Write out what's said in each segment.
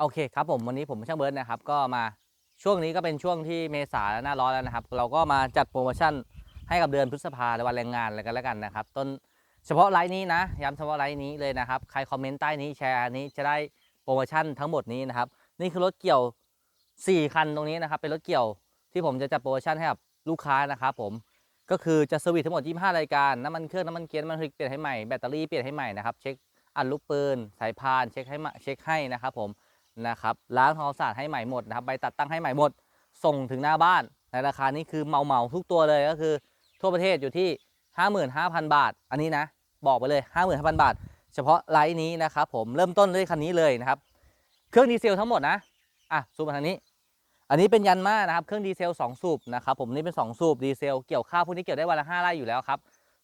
โอเคครับผมวันนี้ผมช่างเบิร์ดนะครับก็มาช่วงนี้ก็เป็นช่วงที่เมษาและหน้าร้อนแล้วนะครับ เราก็มาจัดโปรโมชั่นให้กับเดือนพฤษภาในวันแรงงานอะไรกันแล้วกันนะครับ ต้นเฉพาะไลน์นี้นะย้ำเฉพาะไลน์นี้เลยนะครับใครคอมเมนต์ใต้นี้แชร์นี้จะได้โปรโมชั่นทั้งหมดนี้นะครับ นี่คือรถเกี่ยว 4 คันตรงนี้นะครับ เป็นรถเกี่ยวที่ผมจะจัดโปรโมชั่นให้กับลูกค้านะครับผมก็คือจะเซอร์วิสทั้งหมด 25 รายการน้ำมันเครื่องน้ำมันเกียร์น้ำมันพริกเปลี่ยนให้ใหม่แบตเตอรี่เปลี่ยนให้ใหม่นะครับเช็คอัดลูกปืนสายพานเช็คให้เช็คให้นะครับผม นะครับล้างทำความสะอาดให้ใหม่หมดนะครับใบตัดตั้งให้ใหม่หมด ส่งถึงหน้าบ้าน ในราคานี้คือเมาเมาทุกตัวเลยก็คือ ทั่วประเทศอยู่ที่ 55,000 บาท อันนี้นะ บอกไปเลย 55,000 บาท เฉพาะไลน์นี้นะครับผมเริ่มต้นด้วยคันนี้เลยนะครับ เครื่องดีเซลทั้งหมดนะอะซูมมาทางนี้ อันนี้เป็นยันมานะครับเครื่องดีเซล 2 สูบนะครับผมนี่เป็น 2 สูบดีเซลเกี่ยวข้าวพวกนี้เกี่ยวได้วันละ5ไร่อยู่แล้วครับ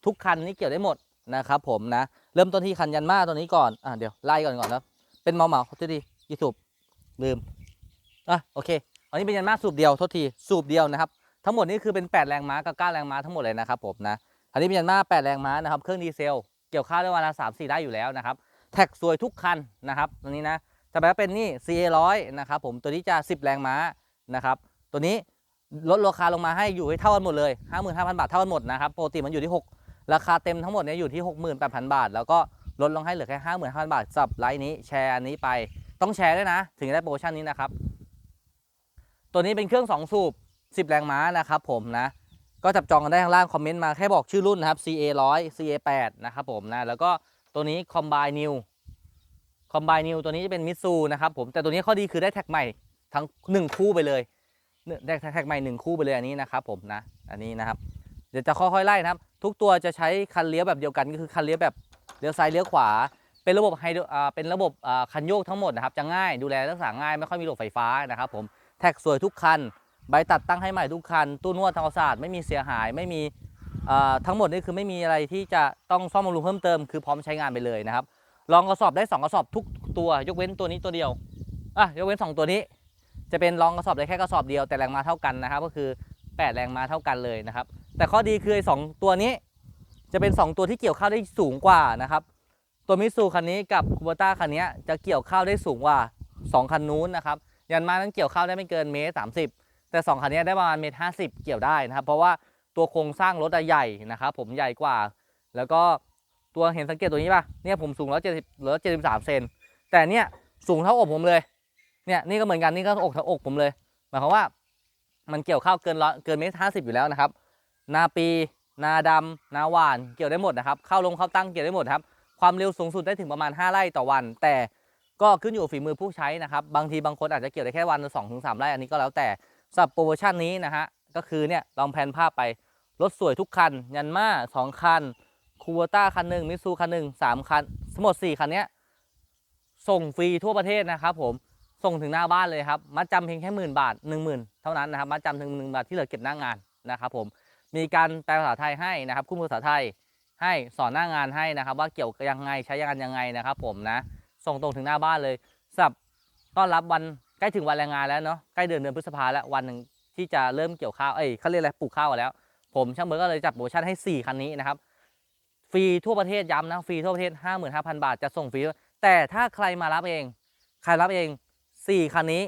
ทุกคันนี้เกี่ยวได้หมดนะครับผมนะเริ่มต้นที่คันยันมาตัวนี้ก่อนอะเดี๋ยวไล่ก่อนก่อนนะเป็นเมาเมาทีดี กี่สูบลืมอะโอเค อันนี้เป็นยันมาสูบเดียวโทษทีสูบเดียวนะครับ ทั้งหมดนี้คือเป็น 8 แรงม้ากับ9แรงม้าทั้งหมดเลยนะครับผมนะอันนี้เป็นยันมา8แรงม้านะครับเครื่องดีเซลเกี่ยวข้าวได้วันละ3 4ได้อยู่แล้วนะครับ แท็กสวยทุกคันนะครับตัวนี้นะจะแปลว่าเป็นนี่ CA 100นะครับผมตัวนี้จะ 10 แรงม้านะครับตัวนี้ลดราคาลงมาให้อยู่ให้เท่ากันหมดเลย 55,000 บาทเท่ากันหมดนะครับปกติมันอยู่ที่ 6 ราคาเต็มทั้งหมดเนี่ยอยู่ที่ 68,000 บาท แล้วก็ลดลงให้เหลือแค่ 55,000 บาทสับไลน์นี้แชร์อันนี้ไป ต้องแชร์ด้วยนะ ถึงจะได้โปรโมชั่นนี้นะครับ ตัวนี้เป็นเครื่อง 2 สูบ 10 แรงม้านะครับผมนะ ก็จับจองกันได้ข้างล่างคอมเมนต์มาแค่บอกชื่อรุ่นนะครับ CA 100 CA 8นะครับผมนะ แล้วก็ตัวนี้ Combine New Combine New ตัวนี้จะเป็นมิตซูนะครับผม แต่ตัวนี้ข้อดีคือได้แท็กใหม่ทั้ง 1 คู่ไปเลยเนี่ยได้แท็กใหม่ 1 คู่ไปเลยอันนี้นะครับผมนะ อันนี้นะครับ เดี๋ยวจะค่อยๆไล่นะครับ ทุกตัวจะใช้คันเลี้ยวแบบเดียวกันก็คือคันเลี้ยวแบบเลี้ยวซ้ายเลี้ยวขวา เป็นระบบไฮโดเป็นระบบคันโยกทั้งหมดนะครับจะง่ายดูแลรักษาง่ายไม่ค่อยมีระบบไฟฟ้านะครับผมแท็กสวยทุกคัน ใบตัดตั้งให้ใหม่ทุกคัน ตู้นวดทางความสะอาดไม่มีเสียหายไม่มีทั้งหมดนี่คือไม่มีอะไรที่จะต้องซ่อมบำรุงเพิ่มเติมคือพร้อมใช้งานไปเลยนะครับลองกระสอบได้ 2 กระสอบทุกตัวยกเว้นตัวนี้ตัวเดียวอะยกเว้น 2 ตัวนี้ จะเป็นลองกระสอบได้แค่กระสอบเดียวแต่แรงมาเท่ากันนะครับก็คือ 8 แรงมาเท่ากันเลยนะครับแต่ข้อดีคือไอ้สองตัวนี้จะเป็น 2 ตัวที่เกี่ยวข้าวได้สูงกว่านะครับ ตัวมิตซูคันนี้กับคูเบต้าคันนี้จะเกี่ยวข้าวได้สูงกว่า 2 คันนู้นนะครับ ยันมานั้นเกี่ยวข้าวได้ไม่เกินเมตรสามสิบแต่ 2 คันนี้ได้ประมาณเมตรห้าสิบเกี่ยวได้นะครับ เพราะว่าตัวโครงสร้างรถใหญ่นะครับผมใหญ่กว่า แล้วก็ตัวเห็นสังเกตตัวนี้ป่ะเนี่ยผมสูงร้อยเจ็ดสิบร้อยเจ็ดสิบสามเซนแต่เนี่ยสูงเท่าอกผมเลย เนี่ยนี่ก็เหมือนกันนี่ก็อกเท่าอกผมเลย หมายความว่ามันเกี่ยวข้าวเกินร้อยเกินเมตรห้าสิบอยู่แล้วนะครับ นาปี นาดำนาหวานเกี่ยวได้หมดนะครับ เข้าลงเข้าตั้งเกี่ยวได้หมดครับ ความเร็วสูงสุดได้ถึงประมาณ 5 ไร่ต่อวัน แต่ก็ขึ้นอยู่กับฝีมือผู้ใช้นะครับบางทีบางคนอาจจะเกี่ยวได้แค่วันละสองถึงสามไร่อันนี้ก็แล้วแต่สำหรับโปรโมชั่นนี้นะฮะก็คือเนี่ยลองแพนภาพไปรถสวยทุกคัน ยันมาสองคันคูวต้าคันหนึ่งมิซูคันหนึ่งสามคันทั้งหมด4คันเนี้ยส่งฟรีทั่วประเทศนะครับผมส่งถึงหน้าบ้านเลยครับมัดจำเพียงแค่หมื่นบาทหนึ่งหมื่นเท่านั้นนะครับมัดจำถึงหนึ่งบาทที่เหลือเก็บหน้างานนะครับผมมีการแปลภาษาไทยให้นะครับคู่มือภาษาไทย ให้สอนหน้างานให้นะครับ ว่าเกี่ยวยังไงใช้งานยังไงนะครับ ผมนะ ส่งตรงถึงหน้าบ้านเลยสำหรับต้อนรับวันใกล้ถึงวันแรงงานแล้วเนาะใกล้เดือนเดือนพฤษภาแล้ววันหนึ่งที่จะเริ่มเกี่ยวข้าวเอ้ยเขาเรียกอะไรปลูกข้าวแล้ว ผมช่างเบิร์ดก็เลยจัดโปรโมชั่นให้ 4 คันนี้นะครับฟรีทั่วประเทศย้ำนะฟรีทั่วประเทศ 55,000 บาทจะส่งฟรีแต่ถ้าใครมารับเอง ใครรับเอง 4 คันนี้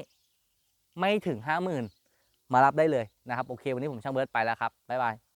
ไม่ถึง 50,000 มารับได้เลยนะครับ โอเค วันนี้ผมช่างเบิร์ดไปแล้วครับ บ๊ายบาย